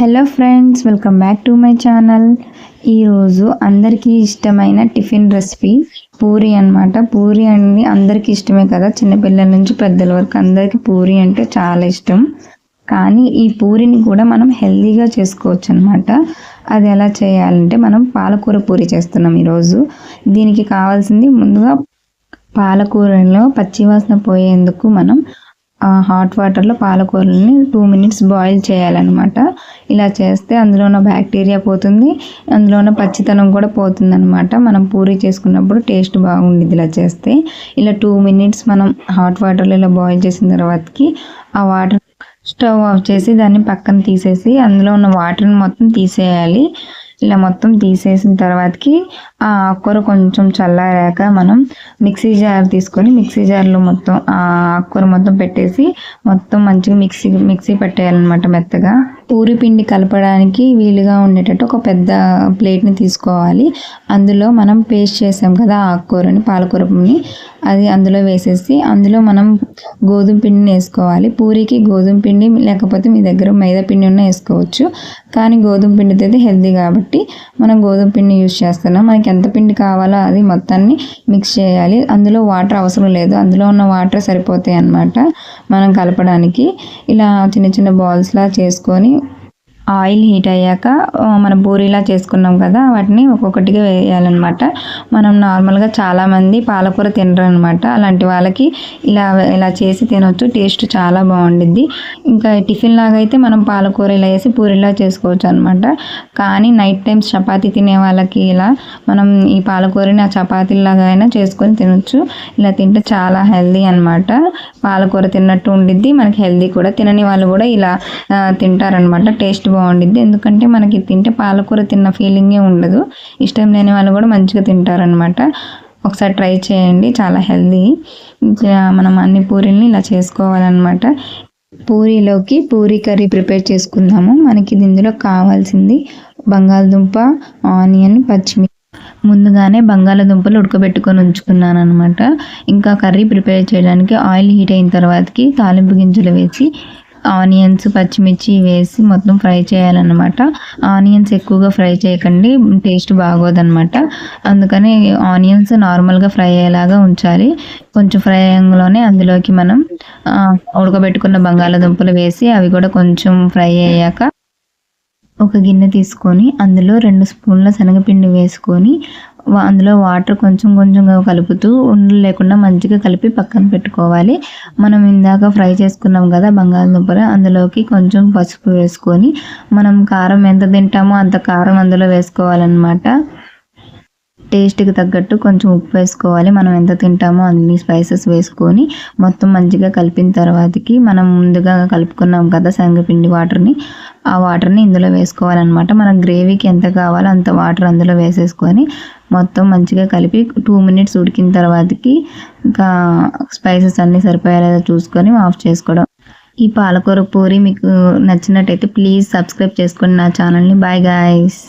Hello friends welcome back to my channel. ఈరోజు అందరికీ ఇష్టమైన టిఫిన్ రెసిపీ పూరి అనమాట పూరి అన్ని అందరికీ ఇష్టమే కదా. చిన్నపిల్లల నుంచి పెద్దల వరకు అందరికీ పూరి అంటే చాలా ఇష్టం. కానీ ఈ పూరిని కూడా మనం హెల్తీగా చేసుకోవచ్చు అనమాట అది ఎలా చేయాలంటే మనం పాలకూర పూరి చేస్తున్నాం ఈరోజు. దీనికి కావాల్సింది ముందుగా పాలకూరలో పచ్చివాసన పోయేందుకు మనం హాట్ వాటర్లో పాలకూరని టూ మినిట్స్ బాయిల్ చేయాలన్నమాట. ఇలా చేస్తే అందులో ఉన్న బ్యాక్టీరియా పోతుంది అందులో ఉన్న పచ్చితనం కూడా పోతుంది అనమాట మనం పూరి చేసుకున్నప్పుడు టేస్ట్ బాగుండేది ఇలా చేస్తే. ఇలా టూ మినిట్స్ మనం హాట్ వాటర్లో ఇలా బాయిల్ చేసిన తర్వాతకి ఆ వాటర్ స్టవ్ ఆఫ్ చేసి దాన్ని పక్కన తీసేసి అందులో ఉన్న వాటర్ని మొత్తం తీసేయాలి. ఇలా మొత్తం తీసేసిన తర్వాతకి ఆ ఆకుకూర కొంచెం చల్లారాక మనం మిక్సీ జార్ తీసుకొని మిక్సీ జార్లో మొత్తం ఆ ఆకుకూర మొత్తం పెట్టేసి మొత్తం మంచిగా మిక్సీ మిక్సీ పెట్టేయాలన్నమాట మెత్తగా. పూరి పిండి కలపడానికి వీలుగా ఉండేటట్టు ఒక పెద్ద ప్లేట్ని తీసుకోవాలి. అందులో మనం పేస్ట్ చేసాం కదా ఆకుకూరని పాలకూరని అది అందులో వేసేసి అందులో మనం గోధుమ పిండిని వేసుకోవాలి. పూరికి గోధుమ పిండి లేకపోతే మీ దగ్గర మైదా పిండి ఉన్న వేసుకోవచ్చు. కానీ గోధుమ పిండితో అయితే హెల్తీ కాబట్టి మనం గోధుమ పిండి యూజ్ చేస్తున్నాం. మనకి ఎంత పిండి కావాలో అది మొత్తాన్ని మిక్స్ చేయాలి. అందులో వాటర్ అవసరం లేదు. అందులో ఉన్న వాటర్ సరిపోతాయి అన్నమాట మనం కలపడానికి. ఇలా చిన్న చిన్న బాల్స్లా చేసుకొని ఆయిల్ హీట్ అయ్యాక మనం పూరీలా చేసుకున్నాం కదా వాటిని ఒక్కొక్కటిగా వేయాలన్నమాట. మనం నార్మల్గా చాలామంది పాలకూర తినరు అనమాట అలాంటి వాళ్ళకి ఇలా ఇలా చేసి తినొచ్చు టేస్ట్ చాలా బాగుండిద్ది. ఇంకా టిఫిన్ లాగా అయితే మనం పాలకూర ఇలా వేసి పూరీలా చేసుకోవచ్చు అనమాట కానీ నైట్ టైమ్స్ చపాతీ తినే వాళ్ళకి ఇలా మనం ఈ పాలకూరని ఆ చపాతీలాగా అయినా చేసుకొని తినొచ్చు. ఇలా తింటే చాలా హెల్దీ అనమాట పాలకూర తిన్నట్టు ఉండిద్ది మనకి హెల్దీ కూడా. తినని వాళ్ళు కూడా ఇలా తింటారనమాట టేస్ట్ బాగుండిద్ది. ఎందుకంటే మనకి తింటే పాలకూర తిన్న ఫీలింగే ఉండదు. ఇష్టం లేని వాళ్ళు కూడా మంచిగా తింటారనమాట ఒకసారి ట్రై చేయండి చాలా హెల్దీ మనం అన్ని పూరీల్ని ఇలా చేసుకోవాలన్నమాట. పూరీలోకి పూరీ కర్రీ ప్రిపేర్ చేసుకుందాము. మనకి ఇందులో కావాల్సింది బంగాళదుంప ఆనియన్ పచ్చిమిర్చి ముందుగానే బంగాళదుంపలు ఉడకబెట్టుకొని ఉంచుకున్నాను అనమాట ఇంకా కర్రీ ప్రిపేర్ చేయడానికి ఆయిల్ హీట్ అయిన తర్వాతకి తాలింపు గింజలు వేసి ఆనియన్స్ పచ్చిమిర్చి వేసి మొత్తం ఫ్రై చేయాలన్నమాట. ఆనియన్స్ ఎక్కువగా ఫ్రై చేయకండి టేస్ట్ బాగోదన్నమాట. అందుకని ఆనియన్స్ నార్మల్గా ఫ్రై అయ్యేలాగా ఉంచాలి. కొంచెం ఫ్రై అయ్యంలోనే అందులోకి మనం ఉడకబెట్టుకున్న బంగాళాదుంపలు వేసి అవి కూడా కొంచెం ఫ్రై అయ్యాక ఒక గిన్నె తీసుకొని అందులో రెండు స్పూన్ల శనగపిండి వేసుకొని అందులో వాటర్ కొంచెం కొంచెంగా కలుపుతూ ఉండలు లేకుండా మంచిగా కలిపి పక్కన పెట్టుకోవాలి. మనం ఇందాక ఫ్రై చేసుకున్నాం కదా బంగాళదుంపలు అందులోకి కొంచెం పసుపు వేసుకొని మనం కారం ఎంత తింటామో అంత కారం అందులో వేసుకోవాలన్నమాట. టేస్ట్కి తగ్గట్టు కొంచెం ఉప్పు వేసుకోవాలి. మనం ఎంత తింటామో అన్ని స్పైసెస్ వేసుకొని మొత్తం మంచిగా కలిపిన తర్వాతకి మనం ముందుగా కలుపుకున్నాం కదా శనగపిండి వాటర్ని ఆ వాటర్ని ఇందులో వేసుకోవాలన్నమాట. మన గ్రేవీకి ఎంత కావాలో అంత వాటర్ అందులో వేసేసుకొని మొత్తం మంచిగా కలిపి టూ మినిట్స్ ఉడికిన తర్వాతకి ఇంకా స్పైసెస్ అన్నీ సరిపోయేలా చూసుకొని ఆఫ్ చేసుకోవడం. ఈ పాలకూర పూరి మీకు నచ్చినట్టయితే ప్లీజ్ సబ్స్క్రైబ్ చేసుకోండి నా ఛానల్ని. Bye guys.